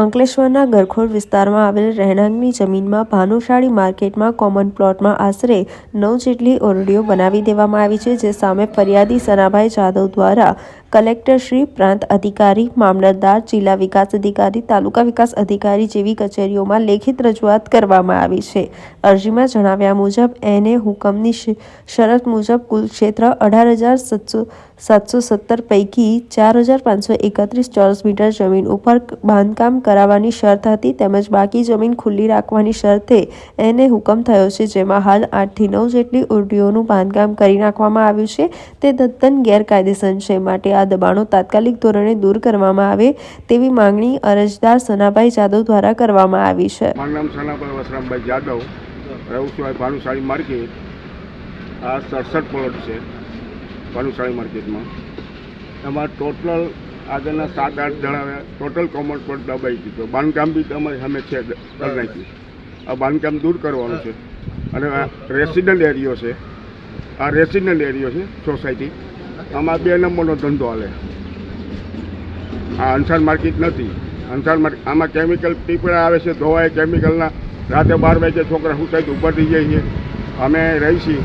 અંકલેશ્વરના ગરખોડ વિસ્તારમાં આવેલ રહેણાંકની જમીનમાં ભાનુશાળી માર્કેટમાં કોમન પ્લોટમાં આશરે નવ જેટલી ઓરડીઓ બનાવી દેવામાં આવી છે, જે સામે ફરિયાદી સનાભાઈ જાદવ દ્વારા કલેક્ટરશ્રી પ્રાંત અધિકારી, મામલતદાર, જિલ્લા વિકાસ અધિકારી, તાલુકા વિકાસ અધિકારી જેવી કચેરીઓમાં લેખિત રજૂઆત કરવામાં આવી છે. અરજીમાં જણાવ્યા મુજબ, એને હુકમની શરત મુજબ કુલ ક્ષેત્ર અઢાર હજાર સાતસો સાતસો સત્તર પૈકી ચાર હજાર પાંચસો એકત્રીસ ચોરસ મીટર જમીન ઉપર બાંધકામ કરાવવાની શરત હતી તેમજ બાકી જમીન ખુલ્લી રાખવાની શરતે એને હુકમ થયો છે, જેમાં હાલ આઠથી નવ જેટલી ઉરડીઓનું બાંધકામ કરી નાખવામાં આવ્યું છે. તે તદ્દન ગેરકાયદેસર છે. માટે આ દબાણો તાત્કાલિક ધોરણે દૂર કરવામાં આવે તેવી માંગણી અરજદાર સનાભાઈ જાદવ દ્વારા કરવામાં આવી છે. આ સડસઠ પ્લોટ છે. ભાનુશાળી માર્કેટમાં. એમાં ટોટલ આગળના સાત આઠ જણા ટોટલ કોમર્સ પર દબાઈ દીધો બાંધકામ બી તમારી અમે છે કરી નાખ્યું આ બાંધકામ દૂર કરવાનું છે. અને આ રેસિડન્ટ એરિયો છે. આ રેસિડન્ટ એરિયો છે સોસાયટી આમાં બે નંબરનો ધંધો હાલે. આ અંસાર માર્કેટ નથી. અંસાર માર્કેટ આમાં કેમિકલ પીપળા આવે છે ધોવાય કેમિકલના રાતે બાર વાગે છોકરા તો ઊભા થઈ જાય છે. અમે રહી છીએ.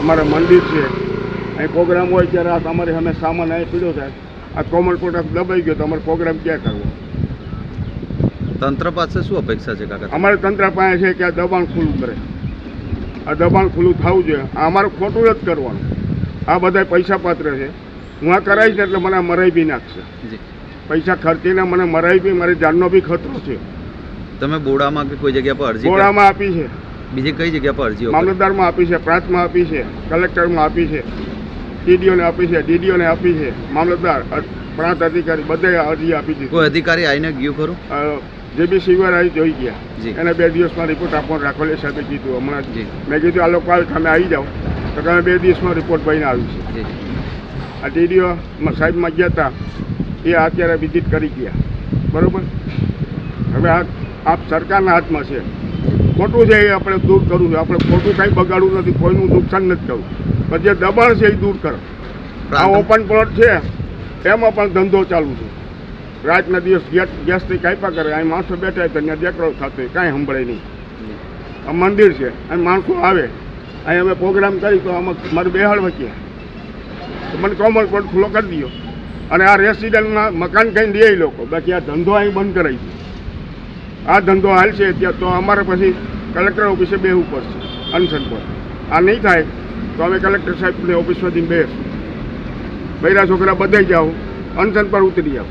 અમારા મંદિર છે. અહીં પ્રોગ્રામ હોય ત્યારે આ તમારે અમે સામાન અહીં પીડ્યો થાય. આ કોમન પ્રોડક્ટ દબાઈ ગયો તો અમારો પ્રોગ્રામ ક્યાં કરવો? તંત્ર પાસે શું અપેક્ષા છે કાકા? અમારે તંત્ર પાસે છે કે આ દબાણ ખુલ્લું કરે. આ દબાણ ખુલ્લું થવું જોઈએ. આ અમારું ખોટું જ કરવાનું. આ બધા પૈસા પાત્ર છે. હું આ કરાવીશ ને એટલે મને મરાઈ બી નાખશે. પૈસા ખર્ચીને મને મરાઈ બી મારી જાનનો બી ખતરો છે. તમે બોડામાં કે કોઈ જગ્યા પર અરજી બોડામાં આપી છે. બીજી કઈ જગ્યા પર અરજીઓ કરી? મામલતદારમાં આપી છે પ્રાંતમાં આપી છે કલેક્ટરમાં આપી છે. ટીડીઓને આપી છે ડીડીઓને આપી છે. મામલતદાર પ્રાંત અધિકારી બધે અરજી આપી કોઈ અધિકારી આવીને ગયું ખરું? જે બી સિવર આવી જોઈ ગયા. એને બે દિવસમાં રિપોર્ટ આપવાનો રાખેલ સાથે કીધું હમણાં જ. મેં કીધું આ લોકો તમે આવી જાઓ. તો તમે બે દિવસમાં રિપોર્ટ ભાઈને આવી છે. આ ટીડીઓ સાહેબમાં ગયા હતા એ અત્યારે વિઝિટ કરી ગયા. બરાબર? હવે આ આપ સરકારના હાથમાં છે. ખોટું છે એ આપણે દૂર કરવું છે. આપણે ખોટું કાંઈ બગાડવું નથી. કોઈનું નુકસાન નથી કરવું. પણ જે દબાણ છે એ દૂર કરો. આ ઓપન પ્લોટ છે. એમાં પણ ધંધો ચાલુ છે. રાતના દિવસ ગેસ ગેસથી કાપ્યા કરે. અહીં માણસો બેઠા હોય તો ત્યાં દેખરો થતો કાંઈ સંભળાય નહીં. આ મંદિર છે. અહીં માણસો આવે. અહીં અમે પ્રોગ્રામ કરી તો આમાં મારે બેહાડવા ક્યાં મને કોમન પ્લોટ ખુલ્લો કરી દો અને આ રેસિડન્ટમાં મકાન કઈ દે લોકો. બાકી આ ધંધો અહીં બંધ કરાવી દો આ ધંધો હાલશે ત્યાં તો અમારે પછી કલેક્ટર ઓફિસે બેસવું પડશે, અનશન પર. આ નહીં થાય તો અમે કલેક્ટર સાહેબની ઓફિસમાંથી બેસ. બૈરા છોકરા બધાઈ જાઓ, અનશન પર ઉતરી જાઓ.